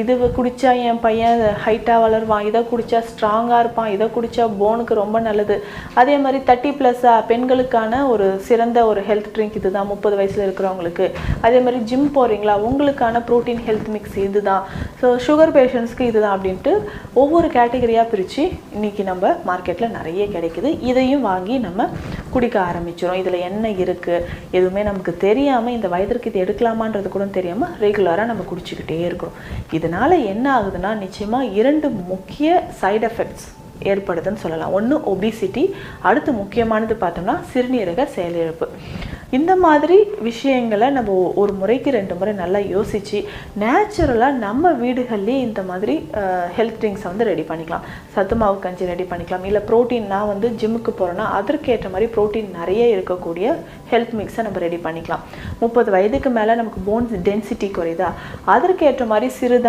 இது குடித்தா என் பையன் ஹைட்டாக வளருவான். இதை குடித்தா ஸ்ட்ராங்காக இருப்பான். இதை குடித்தா போனுக்கு ரொம்ப நல்லது. அதே மாதிரி தேர்ட்டி ப்ளஸ்ஸாக பெண்களுக்கான ஒரு சிறந்த ஒரு ஹெல்த் ட்ரிங்க் இது தான் முப்பது வயசில் இருக்கிறவங்களுக்கு. அதே மாதிரி ஜிம் போகிறீங்களா உங்களுக்கான ப்ரோட்டீன் ஹெல்த் மிக்ஸ் இது தான் ஸோ சுகர் பேஷண்ட்ஸ்க்கு இதுதான் அப்படின்ட்டு ஒவ்வொரு கேட்டகரியாக பிரித்து இன்றைக்கி நம்ம மார்க்கெட்டில் நிறைய கிடைக்குது. இதையும் வாங்கி நம்ம குடிக்க ஆரம்பிச்சிடும் இதில் என்ன இருக்குது எதுவுமே நமக்கு தெரியாமல் இந்த வயதிற்கு இது எடுக்கலாமான்றது கூட தெரியாமல் ரெகுலராக நம்ம குடிச்சிக்கிட்டே இருக்கிறோம். இதனால் என்ன ஆகுதுன்னா நிச்சயமாக இரண்டு முக்கிய சைடு எஃபெக்ட்ஸ் ஏற்படுதுன்னு சொல்லலாம். ஒன்று ஒபிசிட்டி அடுத்து முக்கியமானது பார்த்தோம்னா சிறுநீரக செயலிழப்பு. இந்த மாதிரி விஷயங்களை நம்ம ஒரு முறைக்கு ரெண்டு முறை நல்லா யோசித்து நேச்சுரலாக நம்ம வீடுகள்லேயே இந்த மாதிரி ஹெல்த் ட்ரிங்க்ஸை வந்து ரெடி பண்ணிக்கலாம். சத்து மாவு கஞ்சி ரெடி பண்ணிக்கலாம். இல்லை ப்ரோட்டீன் நான் வந்து ஜிம்முக்கு போகிறேன்னா அதற்கேற்ற மாதிரி ப்ரோட்டீன் நிறைய இருக்கக்கூடிய ஹெல்த் மிக்ஸை நம்ம ரெடி பண்ணிக்கலாம். முப்பது வயதுக்கு மேலே நமக்கு போன்ஸ் டென்சிட்டி குறையுதா? அதற்கேற்ற மாதிரி சிறுதான்